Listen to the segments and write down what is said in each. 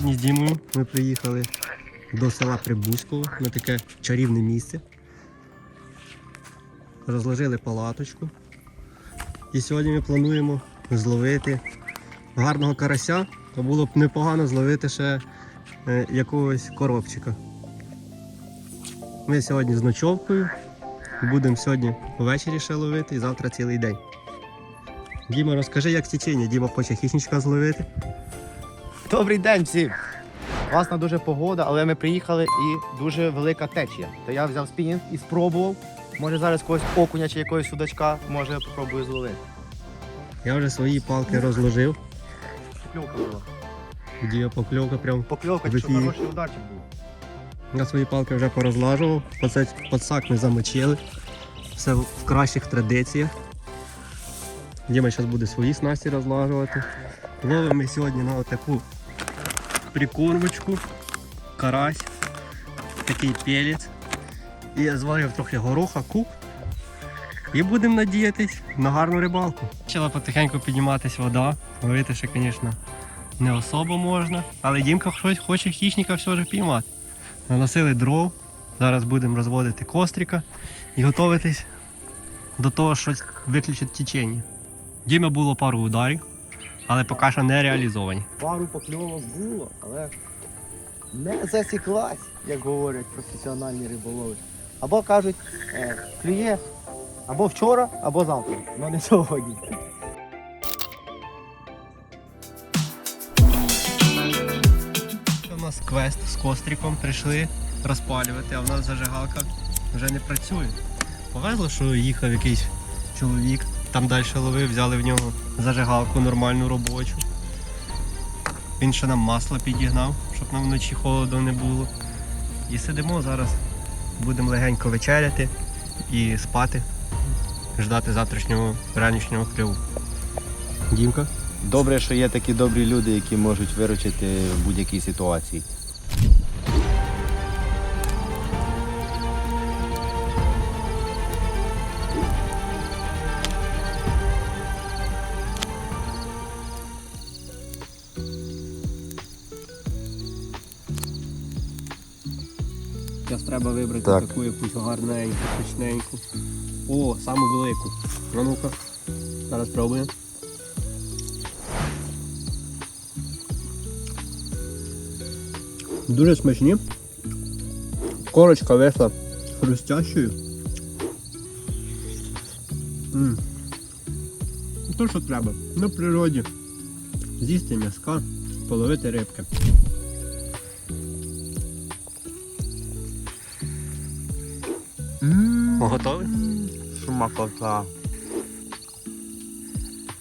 Сьогодні з Дімою ми приїхали до села Прибузького на таке чарівне місце. Розложили палаточку. І сьогодні ми плануємо зловити гарного карася, то було б непогано зловити ще е, якогось коробчика. Ми сьогодні з ночовкою. Будемо сьогодні ввечері ще ловити і завтра цілий день. Діма, розкажи, як течення. Діма хоче хищничка зловити. Добрий день всім! Класна дуже погода, але ми приїхали і дуже велика течія. То я взяв спінінг і спробував. Може зараз когось окуня чи якогось судачка, може я попробую зловити. Я вже свої палки розложив. Покльовка була. Дія покльовка прям. Покльовка, що хороший ударчик був. Я свої палки вже порозлажував. Подсак ми замочили. Все в кращих традиціях. Діма зараз буде свої снасті розлажувати. Ловимо ми сьогодні на таку прикормочку, карась, такий пелець. І я зварив трохи гороха, кук. І будемо надіятись на гарну рибалку. Почала потихеньку підніматись вода. Ловити ще, звісно, не особо можна. Але Дімка щось хоче хищника все ж піймати. Наносили дров. Зараз будемо розводити кострика і готуватись до того, що виключить течення. Діма було пару ударів, але поки що не реалізовані. Пару покльовок було, але не засіклась, як говорять професіональні риболови. Або кажуть, е, клює або вчора, або завтра, але не сьогодні. У нас квест з костриком прийшли розпалювати, а в нас зажигалка вже не працює. Повезло, що їхав якийсь чоловік, там далі ловив, взяли в нього зажигалку нормальну робочу. Він ще нам масло підігнав, щоб нам вночі холоду не було. І сидимо зараз, будемо легенько вечеряти і спати, ждати завтрашнього ранішнього кльову. Дімка? Добре, що є такі добрі люди, які можуть виручити в будь-якій ситуації. Зараз треба вибрати Так. таку якусь гарненьку, точненьку. О, саму велику. Ну ну-ка. Зараз пробуємо. Дуже смачні. Корочка вийшла хрустящою. М. То, що треба. На природі. З'їсти м'яска, половити рибки. Готові? Шумакота.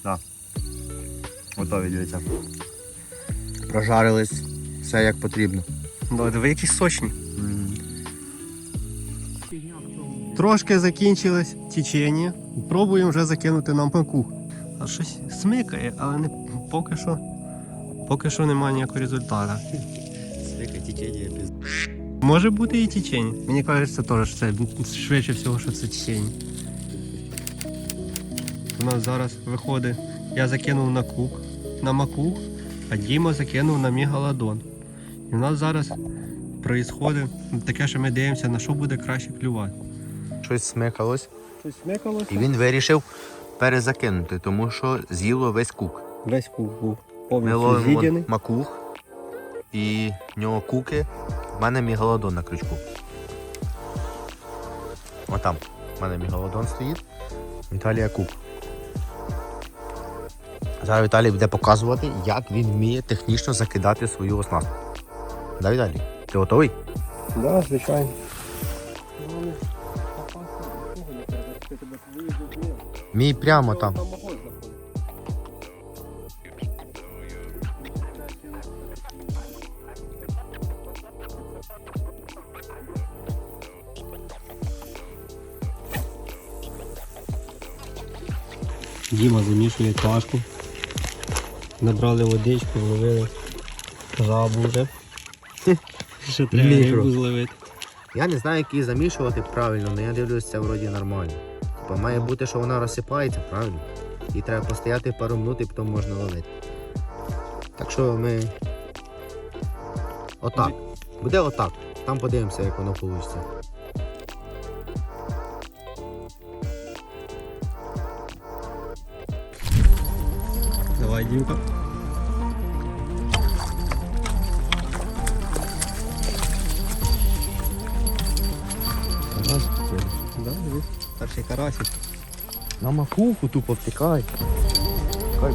Так. Готові, дивіться. Прожарились, все як потрібно. Ну, ви якісь сочні. Трошки закінчилось течення. Пробуємо вже закинути на макух. А щось смикає, але не поки що. Поки що немає ніякого результату. Свика течення без. Може бути і течення. Мені кажеться теж, що це швидше всього, що це течення. У нас зараз виходить, я закинув на кук, на макух, а Діма закинув на мегалодон. І в нас зараз проїсходить таке, що ми дивимося, на що буде краще клювати. Щось смикалось. Щось смикалося? І він вирішив перезакинути, тому що з'їло весь кук. Весь кук був Ми повністю ловимо з'їдений. макух, і в нього куки. В мене мігалодон на крючку. Отам. У мене мігалодон стоїть. Віталія кук. Зараз Віталій буде показувати, як він вміє технічно закидати свою оснастку. Да, Віталій? Ти готовий? Да, звичайно. Мій прямо там. Діма замішує кашку. Набрали водичку, ловили жабу вже. Ще треба Мікро. рибу зловити. Я не знаю, як її замішувати правильно, але я дивлюся, це вроді нормально. Типа має бути, що вона розсипається, правильно? І треба постояти пару минут і потім можна ловити. Так що ми Отак. Буде отак. Там подивимося, як воно вийде. Давай, Дімка. Да, дивись. Перший карасик. На макуху тупо втикай. Кай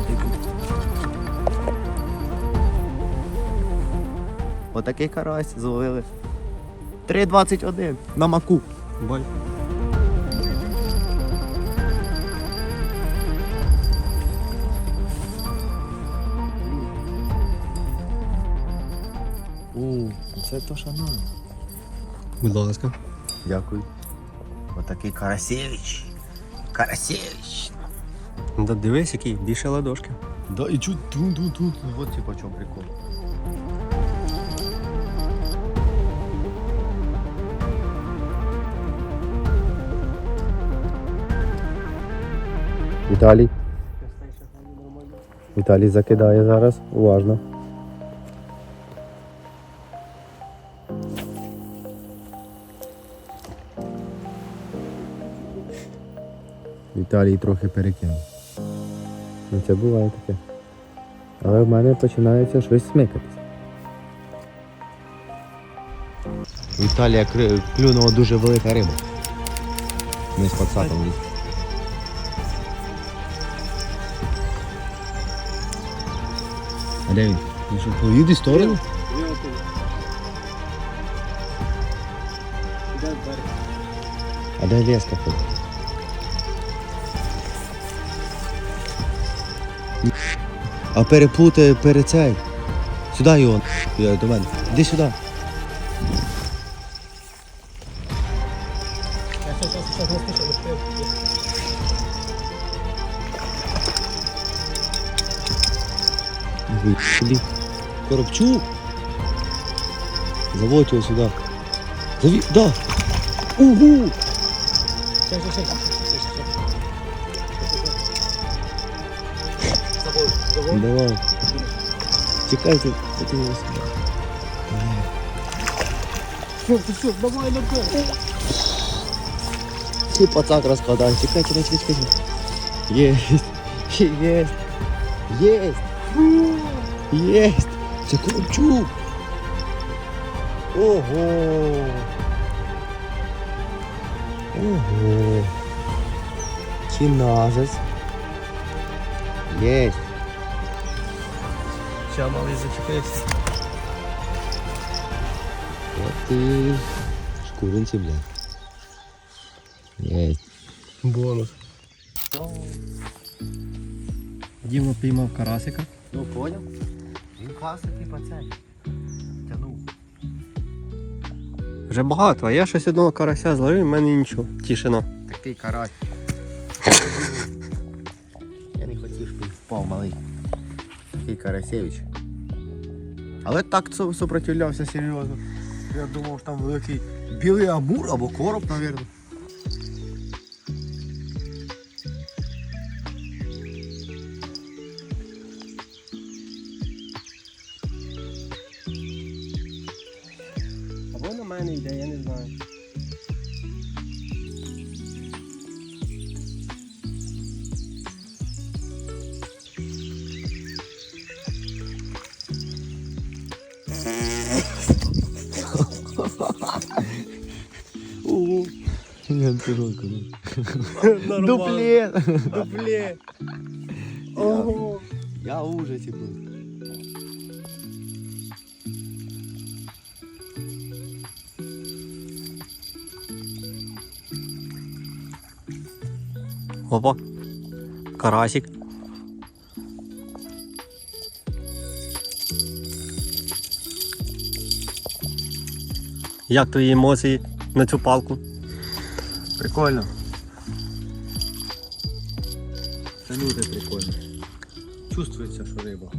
Отакий карась зловили. 3,21 на маку. Бай. Це то шана. Будь ласка. Дякую. Отакий Карасевич. Карасевич. Да дивись, який більше ладошки. Да, і чуть тун тун тун. Вот типа чому прикол. Віталій. Віталій закидає зараз. Уважно. Віталій трохи перекинув. Ну це буває таке. Але в мене починається щось смикатись. Віталія клюнула дуже велика риба. Ми з пацаком ліз. А де він? Він що, по сторону? А де леска ходить? А переплутає перед цей. Сюди його. Я до мене. Іди сюди. Коробчук. Заводь його сюди. Заві... Да. Угу. Давай. Чекайте, подивимося. Все, все, давай на Ти пацак розкладай. Чекай, чекай, чекай, чекай. Єсть. Єсть. Єсть. Єсть. Це Коробчук. Ого. Ого. Чиназис. Єсть. Ще малий зачепився. От ти шкуринці, блядь. Єсть. Бонус. Діма піймав карасика. Ну поняв? Він класний типа цей. Тянув. Вже багато, а я щось одного карася зловив, в мене нічого. Тишина. Такий карась. Я не хотів, щоб він впав малий. Такий Карасевич. Але так су- супротивлявся серйозно. Я думав, що там великий білий амур або короб, мабуть. Дуплет! Дупле. Ого! Я в ужасі був. Опа. Карасик. Як твої емоції на цю палку? Прикольно. Це люди прикольно. Чувствується, що риба.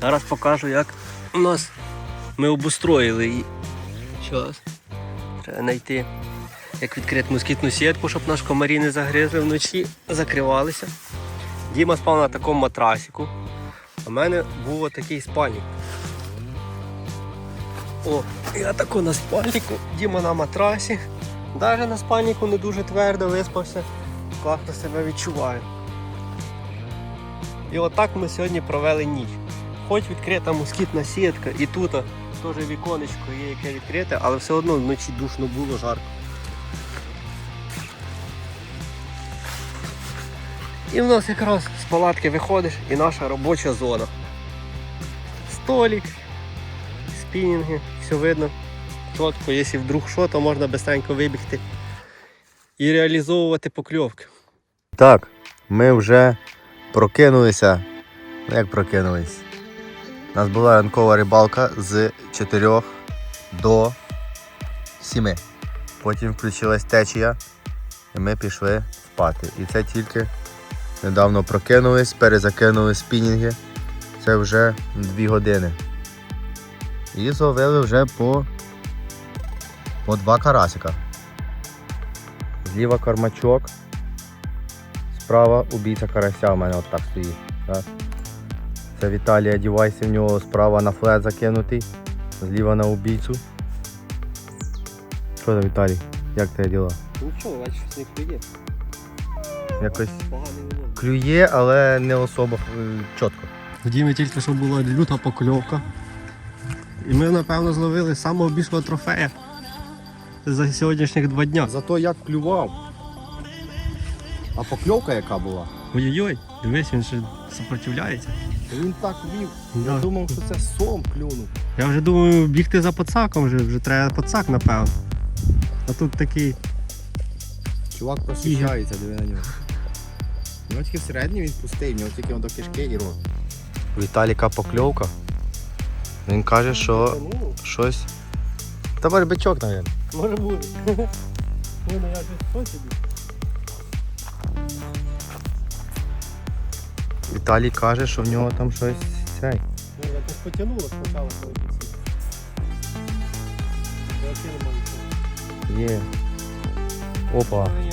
Зараз покажу, як у нас ми обустроїли її. Щас. Треба знайти як відкрити москітну сітку, щоб наш комарі не загризли вночі, закривалися. Діма спав на такому матрасику. У мене був отакий спальник. О, я тако на спальнику, Діма на матрасі. Навіть на спальнику не дуже твердо виспався. Класно себе відчуваю. І отак ми сьогодні провели ніч. Хоч відкрита москітна сітка, і тут теж віконечко є, яке відкрите, але все одно вночі душно було жарко. І в нас якраз з палатки виходиш і наша робоча зона. Столик, спінінги, все видно. Чітко, якщо вдруг що, то можна быстренько вибігти і реалізовувати покльовки. Так, ми вже прокинулися. Ну як прокинулись? У нас була ранкова рибалка з 4 до 7. Потім включилась течія і ми пішли спати. І це тільки недавно прокинулись, перезакинули спінінги. Це вже 2 години. І зловили вже по, по два карасика. Зліва кормачок. Справа убійця карася у мене от так стоїть. Так. Це Віталія дівайся в нього справа на флет закинутий, зліва на убійцю. Що там, Віталій? Як тебе діла? Нічого, бачиш, не клює. Якось. Клює, але не особо е, чітко. В Дімі тільки що була люта покльовка. І ми, напевно, зловили самого більшого трофея за сьогоднішніх два дня. Зато як клював. А покльовка яка була? Ой-ой-ой, дивись, він ще сопротивляється. Він так вів. Да. Я думав, що це сом клюнув. Я вже думаю, бігти за пацаком вже, вже треба пацак, напевно. А тут такий. Чувак просвіщається, диви на нього. У нього тільки всередині він пустий, в нього тільки до кишки і рот. У Віталіка покльовка. Він каже, що Ну, щось. Та барбичок, мабуть. може бути. Ой, ну я вже що собі? Віталій каже, що в нього там щось цей. Ну, якось потягнуло спочатку, коли підсів. Я кинув Є. Опа. Ай,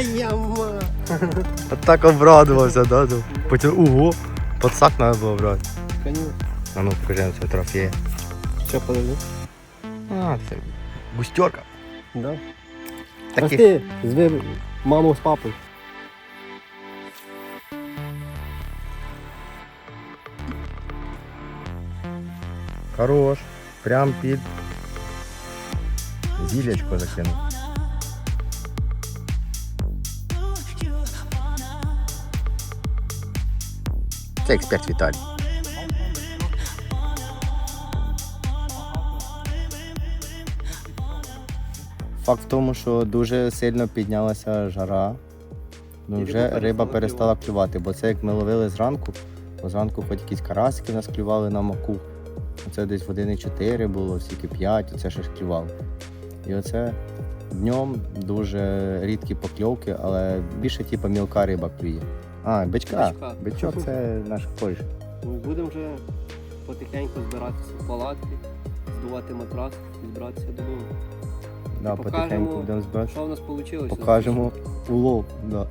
яма. А так обрадувався, да? ну. Потім ого, пацак треба було брати. Конечно. А ну покажемо це трофеє. Що, подожди? А, це густерка. Да. Таких. Рости, зви маму з папою. Хорош. Прям під зілячко закинув. Це експерт Віталій. Факт в тому, що дуже сильно піднялася жара. Ну, вже риба перестала клювати, бо це як ми ловили зранку, бо зранку хоч якісь карасики нас клювали на маку. Оце десь в 1,4 було, скільки 5, оце ще ж клював. І оце днем дуже рідкі покльовки, але більше типу мілка риба клює. А, бичка. Бичка. Бичок це наш коріш. Ну, будемо вже потихеньку збиратися в палатки, здувати матрас і збиратися додому. Да, покажемо, потихеньку будемо збиратися. Що в нас вийшло? Покажемо улов. Да.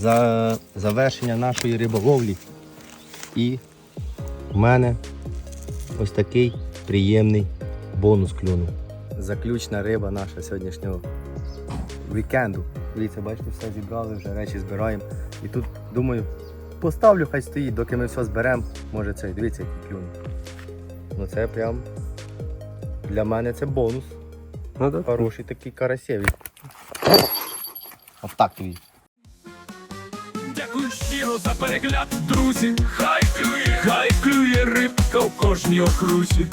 За завершення нашої риболовлі. І в мене ось такий приємний бонус клюнув. Заключна риба наша сьогоднішнього вікенду. Дивіться, бачите, все зібрали, вже речі збираємо. І тут думаю, поставлю, хай стоїть, доки ми все зберемо. Може цей, дивіться, який клюнув. Ну це прям для мене це бонус. Ну так. Хороший такий карасєвий. Отак тобі. Щиро за перегляд, друзі. Хай клює, хай клює рибка в кожній окрузі.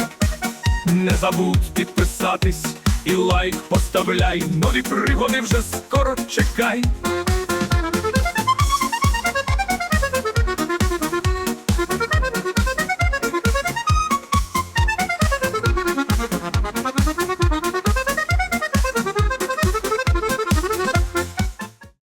Не забудь підписатись і лайк поставляй, нові пригоди вже скоро чекай.